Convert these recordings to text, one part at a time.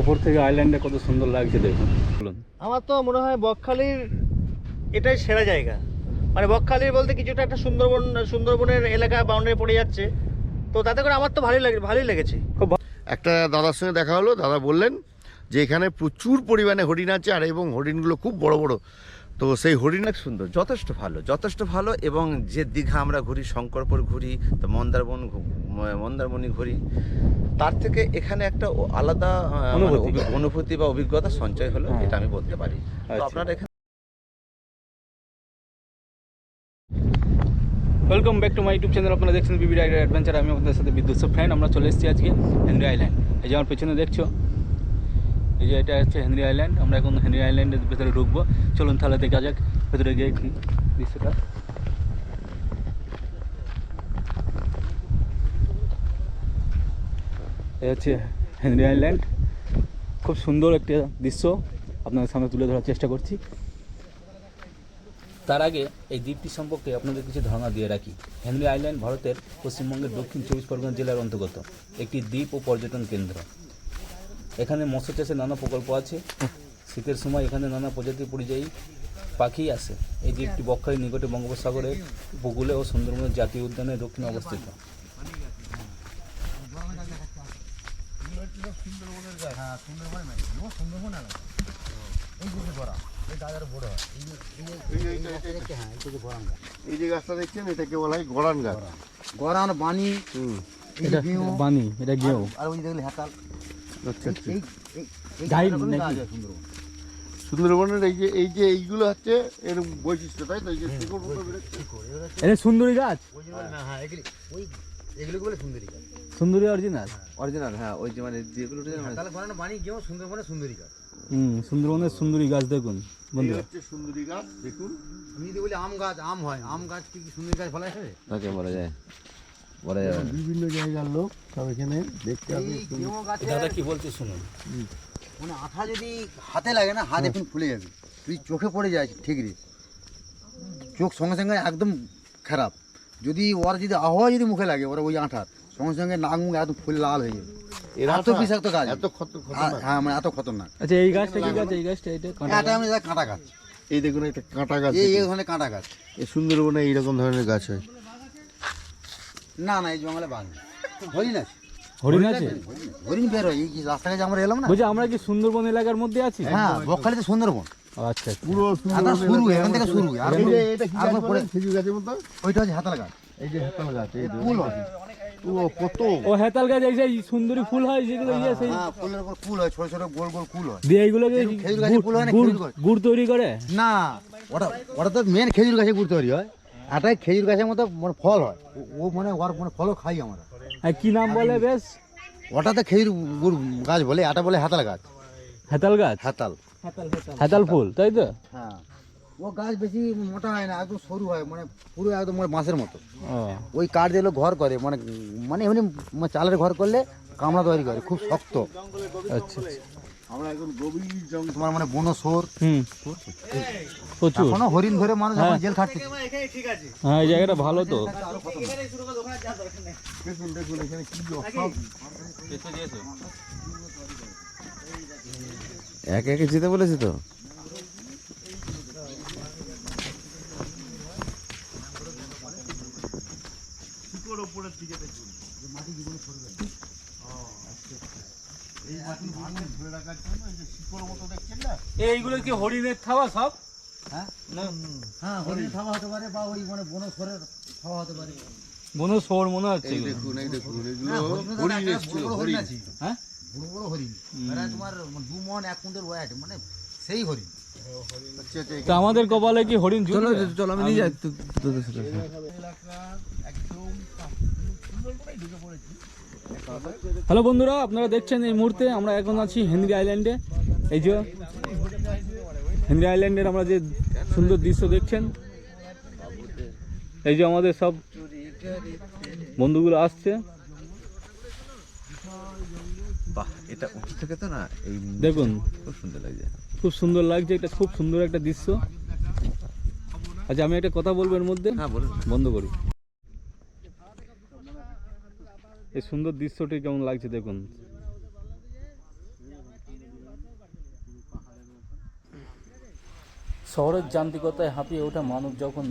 ওপর থেকে আইল্যান্ডে কত সুন্দর লাগছে দেখুন। বলুন। আমার তো মনে হয় বকখালির এটাই সেরা জায়গা। মানে বকখালির বলতে কিছুটা একটা সুন্দরবন সুন্দরবনের এলাকা বাউন্ডারি পড়ে যাচ্ছে। তো তাতে করে আমার তো ভালোই লাগে ভালোই লেগেছে। খুব একটা দাদার সঙ্গে দেখা হলো দাদা বললেন যে এখানে প্রচুর পরিমাণে হরিণ আছে আর এবং হরিণগুলো খুব বড় বড়। তো সেই হরিণ অনেক সুন্দর যথেষ্ট ভালো যথেষ্ট ভালো এবং যে দীঘা আমরা ঘুরি শঙ্করপুর ঘুরি তো মন্দারবন মন্দারমণি ঘুরি তার থেকে এখানে একটা আলাদা মানে অনুভূতি। বা অভিজ্ঞতা সঞ্চয় হলো হ্যাঁ। এটা আমি বলতে পারি তো আচ্ছা। আপনারা এখানে welcome back to my YouTube channel আপনারা দেখছেন বিবি রাইডার অ্যাডভেঞ্চার আমি আপনাদের সাথে বিদ্যুৎ ফ্রেন্ড আমরা চলে এসেছি আজকে হেনরি আইল্যান্ড এই যে আমার পেছনে দেখছ এই যে এটা হচ্ছে হেনরি আইল্যান্ড, আমরা এখন হেনরি আইল্যান্ডের ভেতরে ঢুকবো। চলুন তাহলে দেখা যাক, ভেতরে গিয়ে কি দৃশ্যটা। এই হচ্ছে হেনরি আইল্যান্ড। খুব সুন্দর একটা দৃশ্য আপনাদের সামনে তুলে ধরার চেষ্টা করছি। তার আগে এই দ্বীপটি সম্পর্কে আপনাদের কিছু ধারণা দিয়ে রাখি। হেনরি আইল্যান্ড ভারতের পশ্চিমবঙ্গের দক্ষিণ চব্বিশ পরগনা জেলার অন্তর্গত। একটি দ্বীপ ও পর্যটন কেন্দ্র। এখানে মৎস্য চাষের নানা প্রকল্প আছে। শীতের সময় এখানে নানা প্রজাতির পরিযায়ী পাখি আসে। এই দ্বীপটি বকখালির নিকটে বঙ্গোপসাগরের উপকূলে ও সুন্দরবনের জাতীয় উদ্যানের দক্ষিণে অবস্থিত। এই যে গাছটা দেখছেন এটাকে বলা হয় গড়ান গাছ। গরান বানি এটা বানি এটা গেও। আর ওই দেখলে হেতাল। আচ্ছা আচ্ছা। গাইড নাকি? সুন্দরবনের এই যে এই যে এইগুলো হচ্ছে এর বৈশিষ্ট্য তাই তো? এই যে। এটা সুন্দরী গাছ? ওই যে বলে না, হ্যাঁ ওই এগুলো বলে সুন্দরী গাছ। সুন্দরী অরিজিনাল? অরিজিনাল হ্যাঁ ওই যে মানে যেগুলো তাহলে গরান বানি গেও সুন্দরবনে সুন্দরী গাছ। হুম সুন্দরবনের সুন্দরী গাছ দেখুন বন্ধুরা। হচ্ছে সুন্দরী গাছ দেখুন। আমি যদি বলি আম গাছ আম হয় আম গাছ কি কি সুন্দরী গাছ ফলা তাকে বলা যায়। যাবে বিভিন্ন জায়গার লোক সব এখানে দেখতে গাছে দাদা কি বলছে শুনুন? মানে আঠা যদি হাতে লাগে না হাত এখন ফুলে যাবে। তুই চোখে পড়ে যায় ঠিক রে চোখ সঙ্গে সঙ্গে একদম খারাপ। যদি ওর যদি আবহাওয়া যদি মুখে লাগে ওরা ওই আঠার সঙ্গে সঙ্গে নাক মুখ একদম ফুলে লাল হয়ে যাবে। এত বিষাক্ত গাছ এত হ্যাঁ মানে এত খতরনাক আচ্ছা এই গাছটা কি গাছ? এই গাছটা এটা কাঁটা আমি কাঁটা গাছ। এই দেখুন একটা কাঁটা গাছ এই এই ধরনের কাঁটা গাছ। এই সুন্দরবনে এইরকম ধরনের গাছ হয়। না না এই জঙ্গলে বাঘ নেই। হরিণ আছে। হরিণ আছে? হরিণ বের হয় এই যে রাস্তা দিয়ে আমরা এলাম না? বলছি আমরা কি সুন্দরবন এলাকার মধ্যে আছি? হ্যাঁ বকখালিতে সুন্দরবন। আচ্ছা পুরো একদম শুরু এখান থেকে শুরু আর এটা কি গাছ একবার খেজুর গাছের মতো? ওইটা হচ্ছে হাতাল গাছ। এই যে হেতাল গাছ এই ফুল ও কত? ও হেতাল গাছ এই যে সুন্দরী ফুল হয় যেগুলো ইয়ে সেই হ্যাঁ ফুলের উপর ফুল হয় ছোট ছোট গোল গোল ফুল হয়। দিয়ে এরকম খেজুর গাছের ফুল হয় না, গুড় তৈরি করে? না ওটা ওটা তো মেন খেজুর গাছে গুড় তৈরি হয়। এটাই খেজুর গাছের মতো মানে ফল হয়। ও- মানে ওর মানে ফলও খাই আমরা। আর কি নাম বলে বেশ? ওটাতে খেজুর গুড় গাছ বলে এটা বলে হাতাল গাছ। হেতাল গাছ? হাতাল। হেতাল ফুল তাই তো? হ্যাঁ। ও গাছ বেশি মোটা হয় না একদম সরু হয় মানে পুরো একদম মানে বাঁশের মতো। ওই কাঠ দিয়ে ঘর করে মানে মানে এমনি মানে চালের ঘর করলে কামড়া তৈরি করে খুব শক্ত। আচ্ছা আচ্ছা। আমরা এখন গভীর জঙ্গল। তোমার মানে বন সোর হুম। প্রচুর। এখনও হরিণ ধরে মানুষ এখন জেল খাটছে। ঠিক আছে। হ্যাঁ এই জায়গাটা ভালো তো। দেখুন দেখুন এখানে কি সব একে একে যেতে বলেছি তো? এইগুলো কি হরিণের খাওয়া সব? হ্যাঁ? হ্যাঁ হরিণ খাওয়া হতে পারে বা ওই মানে বনো সোরের হতে পারে। মনে মনে হচ্ছে দেখুন এই দেখুন হ্যাঁ, এগুলো হরিণ তো হরিণ বড় হরিণ আছে। হ্যাঁ? বড় বড় হরিণ। এরা তোমার দু মন এক কুইন্টাল ওয়েট মানে সেই হরিণ। আচ্ছা আচ্ছা তো আমাদের কপালে কি হরিণ চলো চলো আমি নিয়ে যাই তোদের সাথে হ্যালো বন্ধুরা আপনারা দেখছেন এই মুহূর্তে আমরা এখন আছি হেনরি আইল্যান্ডে। এই যে হেনরি আইল্যান্ডের আমরা যে সুন্দর দৃশ্য দেখছেন এই যে আমাদের সব বন্ধুগুলো আসছে। বাহ এটা উঁচু থেকে তো না এই দেখুন খুব সুন্দর লাগছে। খুব সুন্দর লাগছে এটা খুব সুন্দর একটা দৃশ্য। আচ্ছা আমি একটা কথা বলব এর মধ্যে? হ্যাঁ বলুন। বন্ধ করি। এই সুন্দর দৃশ্যটি কেমন লাগছে দেখুন? শহরের যান্ত্রিকতায় হাঁপিয়ে ওঠা মানব যখন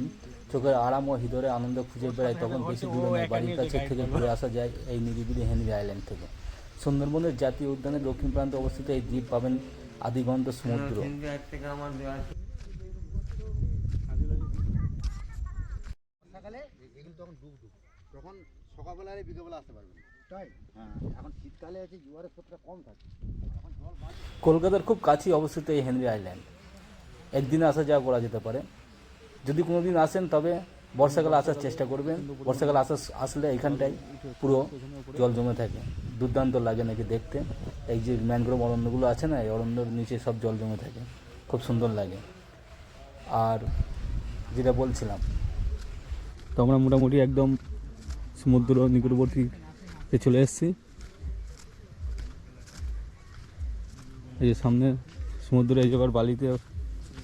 চোখের আরাম ও হৃদয়ে আনন্দ খুঁজে বেড়ায় তখন বেশি দূরে নয় বাড়ির কাছে থেকে ঘুরে আসা যায় এই নিরিবিলি হেনরি আইল্যান্ড থেকে। সুন্দরবনের জাতীয় উদ্যানের দক্ষিণ প্রান্তে অবস্থিত এই দ্বীপ পাবেন আদিগন্ত সমুদ্র। তখন সকালবেলা আর বিকেলবেলা আসতে পারবেন তাই? হ্যাঁ। এখন শীতকালে আছে জোয়ারের স্রোতটা কম থাকে। এখন জল বাড়ছে কলকাতার খুব কাছেই অবস্থিত এই হেনরি আইল্যান্ড। একদিনে আসা যাওয়া করা যেতে পারে। যদি কোনো দিন আসেন তবে বর্ষাকালে আসার চেষ্টা করবেন। বর্ষাকালে আসা আসলে এখানটায় পুরো জল জমে থাকে। দুর্দান্ত লাগে নাকি দেখতে। এই যে ম্যানগ্রোভ অরণ্যগুলো আছে না এই অরণ্যর নিচে সব জল জমে থাকে। খুব সুন্দর লাগে। আর যেটা বলছিলাম তো আমরা মোটামুটি একদম সমুদ্র নিকটবর্তীতে চলে এসেছি। এই যে সামনে সমুদ্রে এই জায়গার বালিতে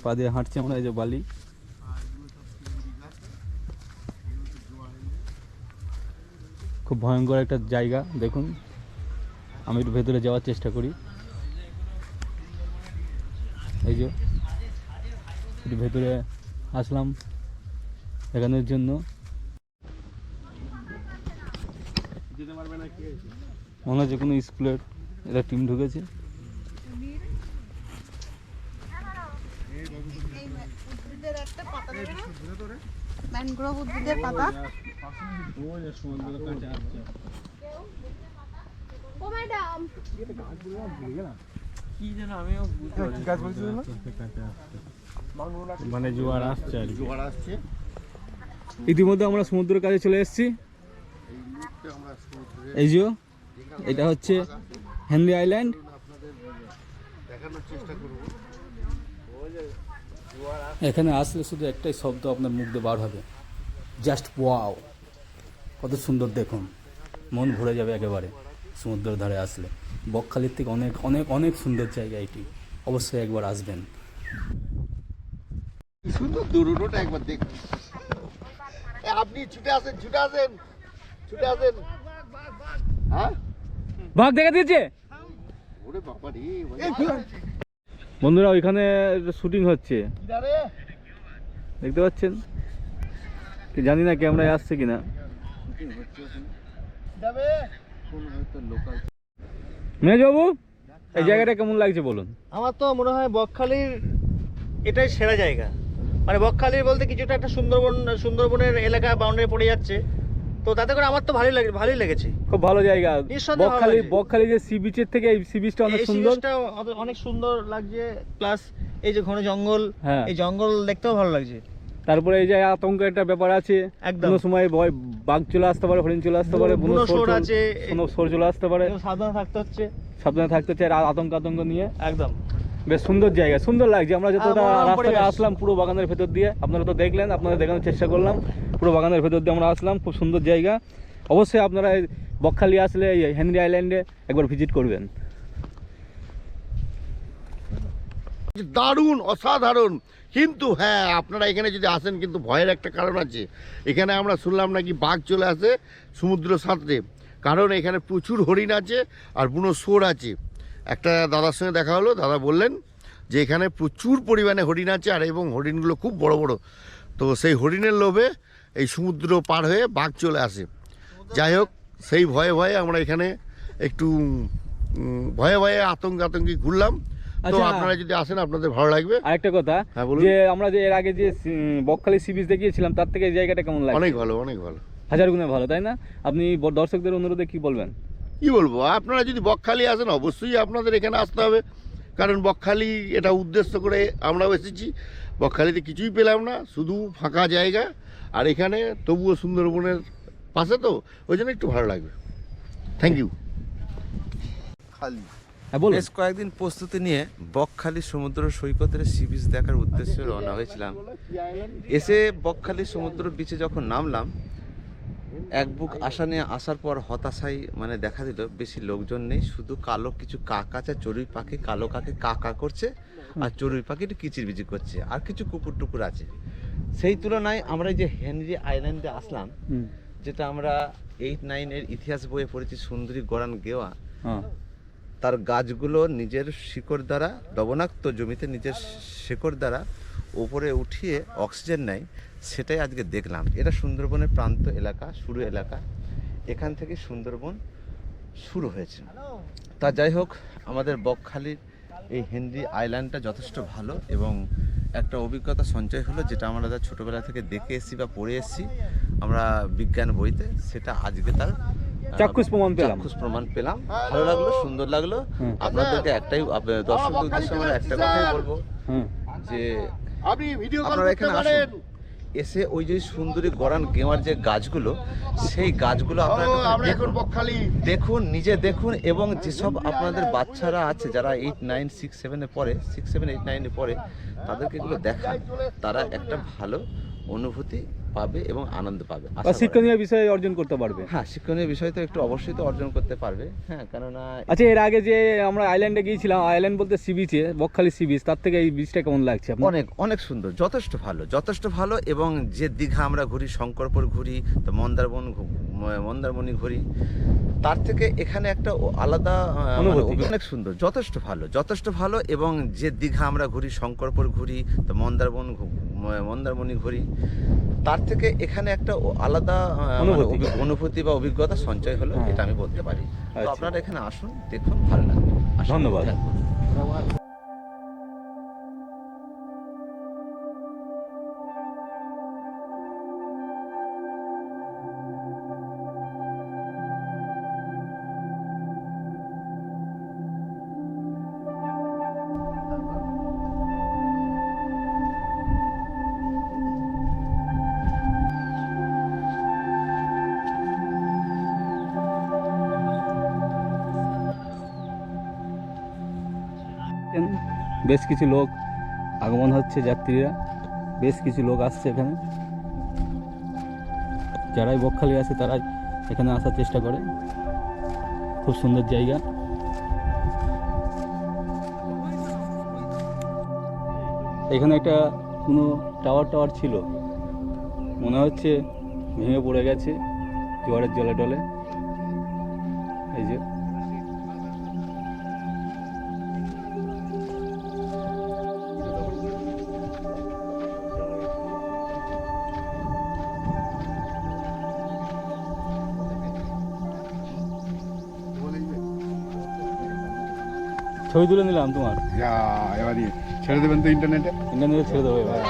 পা দিয়ে হাঁটছি আমরা, এই যে বালি। খুব ভয়ঙ্কর একটা জায়গা, দেখুন। আমি একটু ভেতরে যাওয়ার চেষ্টা করি। এই যে একটু ভেতরে আসলাম দেখানোর জন্য। মনে হচ্ছে কোনো স্কুলের একটা টিম ঢুকেছে। উদ্ভিদের একটা পাতা দেবে না। ম্যানগ্রোভ উদ্ভিদের পাতা ও ম্যাডাম মানে জোয়ার আসছে আর জোয়ার আসছে। ইতিমধ্যে আমরা সমুদ্রের কাছে চলে এসেছি। এই যে, এটা হচ্ছে হেনরি আইল্যান্ড এখানে আসলে শুধু একটাই শব্দ আপনার মুখ দিয়ে বার হবে। জাস্ট ওয়াও কত সুন্দর দেখুন। মন ভরে যাবে একেবারে সমুদ্রের ধারে আসলে। বকখালির থেকে অনেক অনেক অনেক সুন্দর জায়গা এটি। অবশ্যই একবার আসবেন। সুন্দর দুরুটোটা একবার দেখুন। আপনি ছুটে আসেন ছুটে আসেন। ছুটে আসেন হ্যাঁ? বাঘ দেখা দিয়েছে? ওরে বাবা রে বন্ধুরা ওইখানে শুটিং হচ্ছে। দেখতে পাচ্ছেন? কি জানি না ক্যামেরায় আসছে কিনা। যাবে মেজবাবু এই জায়গাটা কেমন লাগছে বলুন? আমার তো মনে হয় বকখালির এটাই সেরা জায়গা। মানে বকখালির বলতে কিছুটা একটা সুন্দরবন সুন্দরবনের এলাকা বাউন্ডারি পড়ে যাচ্ছে। তো তাতে করে আমার তো ভালোই লাগে ভালোই লেগেছে। খুব ভালো জায়গা। বকখালি বকখালি যে সি বিচের থেকে এই সি বিচটা অনেক এই সুন্দর। অনেক সুন্দর লাগছে। প্লাস এই যে ঘন জঙ্গল হ্যাঁ। এই জঙ্গল দেখতেও ভালো লাগছে। তারপরে এই যে আতঙ্ক একটা ব্যাপার আছে। একদম। কোনো সময় ভয় বাঘ চলে আসতে পারে হরিণ চলে আসতে পারে বুনো চলে- আছে। শুয়োর চলে আসতে পারে। সাবধানে থাকতে হচ্ছে। সাবধানে থাকতে হচ্ছে আর আতঙ্ক আতঙ্ক নিয়ে। একদম। বেশ সুন্দর জায়গা সুন্দর লাগছে। আমরা যতটা রাস্তাটা আসলাম পুরো বাগানের ভেতর দিয়ে আপনারা তো দেখলেন আপনাদের দেখানোর চেষ্টা করলাম। পুরো বাগানের ভেতর দিয়ে আমরা আসলাম খুব সুন্দর জায়গা। অবশ্যই আপনারা বকখালি আসলে এই হেনরি আইল্যান্ডে একবার ভিজিট করবেন। দারুণ অসাধারণ। কিন্তু হ্যাঁ আপনারা এখানে যদি আসেন কিন্তু ভয়ের একটা কারণ আছে। এখানে আমরা শুনলাম নাকি বাঘ চলে আসে সমুদ্র সাঁতরে। কারণ এখানে প্রচুর হরিণ আছে আর বুনো শোর আছে। একটা দাদার সঙ্গে দেখা হলো দাদা বললেন যে এখানে প্রচুর পরিমাণে হরিণ আছে আর এবং হরিণগুলো খুব বড় বড়। তো সেই হরিণের লোভে এই সমুদ্র পার হয়ে বাঘ চলে আসে। যাই হোক সেই ভয়ে ভয়ে আমরা এখানে একটু ভয়ে ভয়ে আতঙ্ক আতঙ্কি ঘুরলাম। তো আচ্ছা। আপনারা যদি আসেন আপনাদের ভালো লাগবে। আরেকটা কথা হ্যাঁ, বলুন। যে আমরা যে এর আগে যে বকখালি সি বিচ দেখিয়েছিলাম তার থেকে এই জায়গাটা কেমন লাগে অনেক ভালো অনেক ভালো। হাজার গুণে ভালো তাই না? আপনি দর্শকদের অনুরোধে কি বলবেন? কি বলব? আপনারা যদি বকখালি আসেন অবশ্যই আপনাদের এখানে আসতে হবে। কারণ বকখালি এটা উদ্দেশ্য করে আমরাও এসেছি। বকখালিতে কিছুই পেলাম না শুধু ফাঁকা জায়গা। আর এখানে তবুও সুন্দরবনের পাশে তো ওই জন্য একটু ভালো লাগবে। থ্যাংক ইউ খালি হ্যাঁ বেশ কয়েকদিন প্রস্তুতি নিয়ে বকখালি সমুদ্র সৈকতের সি বিচ দেখার উদ্দেশ্যে রওনা হয়েছিলাম। এসে বকখালি সমুদ্র বিচে যখন নামলাম এক বুক আশা নিয়ে আসার পর হতাশাই মানে দেখা দিল বেশি লোকজন নেই শুধু কালো কিছু কাক আছে চড়ুই পাখি কালো কাকে কাকা করছে আর চড়ুই পাখি একটু কিচিরবিচির করছে আর কিছু কুকুর টুকুর আছে। সেই তুলনায় আমরা এই যে হেনরি আইল্যান্ডে আসলাম যেটা আমরা এইট নাইনের ইতিহাস বইয়ে পড়েছি সুন্দরী গরান গেওয়া। হ্যাঁ। তার গাছগুলো নিজের শিকড় দ্বারা লবণাক্ত জমিতে নিজের শিকড় দ্বারা ওপরে উঠিয়ে অক্সিজেন নেয়। সেটাই আজকে দেখলাম। এটা সুন্দরবনের প্রান্ত এলাকা শুরু এলাকা। এখান থেকে সুন্দরবন শুরু হয়েছে। তা যাই হোক আমাদের বকখালির এই হেনরি আইল্যান্ডটা যথেষ্ট ভালো এবং একটা অভিজ্ঞতা সঞ্চয় হলো যেটা আমরা যা ছোটোবেলা থেকে দেখে এসেছি বা পড়ে এসেছি। আমরা বিজ্ঞান বইতে সেটা আজকে তার চাক্ষুষ প্রমাণ পেলাম। চাক্ষুষ প্রমাণ পেলাম। ভালো লাগল সুন্দর লাগল। আপনাদেরকে একটাই দর্শকদের উদ্দেশ্যে আমরা একটা কথাই বলব যে আপনি ভিডিও আপনারা এখানে আসুন। এসে ওই যে সুন্দরী গরান গেওয়ার যে গাছগুলো সেই গাছগুলো আপনারা। দেখুন নিজে দেখুন এবং যেসব আপনাদের বাচ্চারা আছে যারা এইট নাইন সিক্স সেভেনে পড়ে সিক্স সেভেন এইট নাইনে পড়ে তাদেরকে এগুলো দেখান তারা একটা ভালো অনুভূতি পাবে এবং আনন্দ পাবে। শিক্ষণীয় বিষয় অর্জন করতে পারবে হ্যাঁ শিক্ষণীয় বিষয় তো একটু অবশ্যই তো অর্জন করতে পারবে হ্যাঁ কেননা আচ্ছা এর আগে যে আমরা আইল্যান্ডে গিয়েছিলাম আইল্যান্ড বলতে সি বিচে বকখালি সি বিচ তার থেকে এই বিচটা কেমন লাগছে অনেক অনেক সুন্দর যথেষ্ট ভালো যথেষ্ট ভালো এবং যে দীঘা আমরা ঘুরি শঙ্করপুর ঘুরি তো মন্দারবন মন্দারমণি ঘুরি তার থেকে এখানে একটা আলাদা মানে। অনেক সুন্দর যথেষ্ট ভালো যথেষ্ট ভালো এবং যে দীঘা আমরা ঘুরি শঙ্করপুর ঘুরি তো মন্দারবন মন্দারমণি ঘুরি তার থেকে এখানে একটা আলাদা মানে অনুভূতি। বা অভিজ্ঞতা সঞ্চয় হলো হ্যাঁ। এটা আমি বলতে পারি তো আচ্ছা। আপনারা এখানে আসুন দেখুন ভালো লাগবে ধন্যবাদ। বেশ কিছু লোক আগমন হচ্ছে যাত্রীরা। বেশ কিছু লোক আসছে এখানে। যারাই বকখালি আছে তারাই এখানে আসার চেষ্টা করে। খুব সুন্দর জায়গা। এখানে একটা কোনো টাওয়ার টাওয়ার ছিল। মনে হচ্ছে ভেঙে পড়ে গেছে, জোয়ারের জলে টলে। এই যে ছবি তুলে নিলাম তোমার। যা এবারই ছেড়ে দেবেন তো ইন্টারনেটে ইন্টারনেটে ছেড়ে দেবো এবার।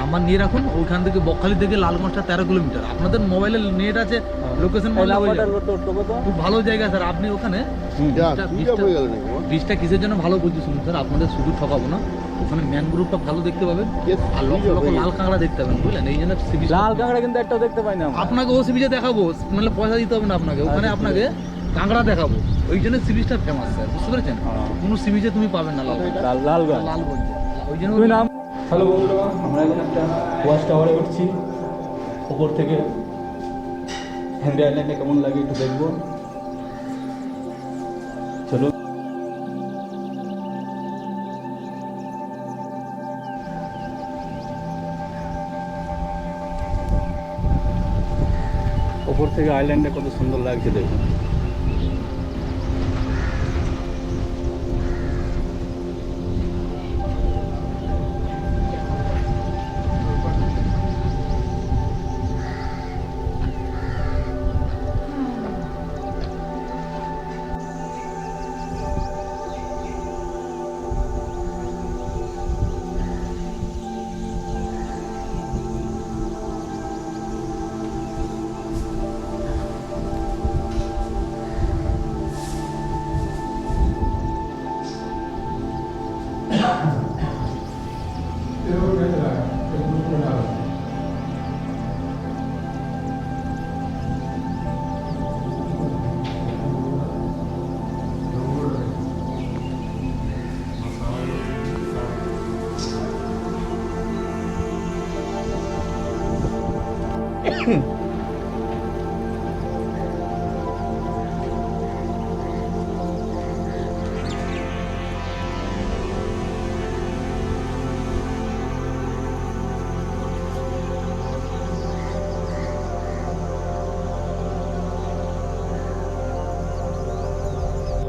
নাম্বার নিয়ে রাখুন ওইখান থেকে বকখালি থেকে লালগঞ্জটা তেরো কিলোমিটার। আপনাদের মোবাইলে নেট আছে লোকেশন করব তো খুব ভালো জায়গা স্যার আপনি ওখানে হয়ে? বীজটা কিসের জন্য ভালো বলছি শুনুন স্যার আপনাদের শুধু ঠকাবো না। ওখানে ম্যানগ্রোভটা ভালো দেখতে পাবেন। আর লক্ষ লক্ষ লাল কাঁকড়া দেখতে পাবেন বুঝলেন? এই জন্য লাল কাঁকড়া কিন্তু একটাও দেখতে পাই না আপনাকে ও সি বিচে দেখাবো নাহলে পয়সা দিতে হবে না আপনাকে। ওখানে আপনাকে কাঁকড়া দেখাবো। ওই জন্য সি বিচটা ফেমাস স্যার বুঝতে পেরেছেন? হ্যাঁ। কোনো সি বিচে তুমি পাবেন না লাল। লাল লালগঞ্জ লালগঞ্জ ওই জন্য তুমি নাম? হ্যালো বন্ধুরা আমরা এখন একটা ওয়াচ টাওয়ারে উঠছি। উপর থেকে হেনরি আইল্যান্ডে কেমন লাগে একটু দেখব। চলো। ওপর থেকে আইল্যান্ডে কত সুন্দর লাগছে দেখুন। Hmm.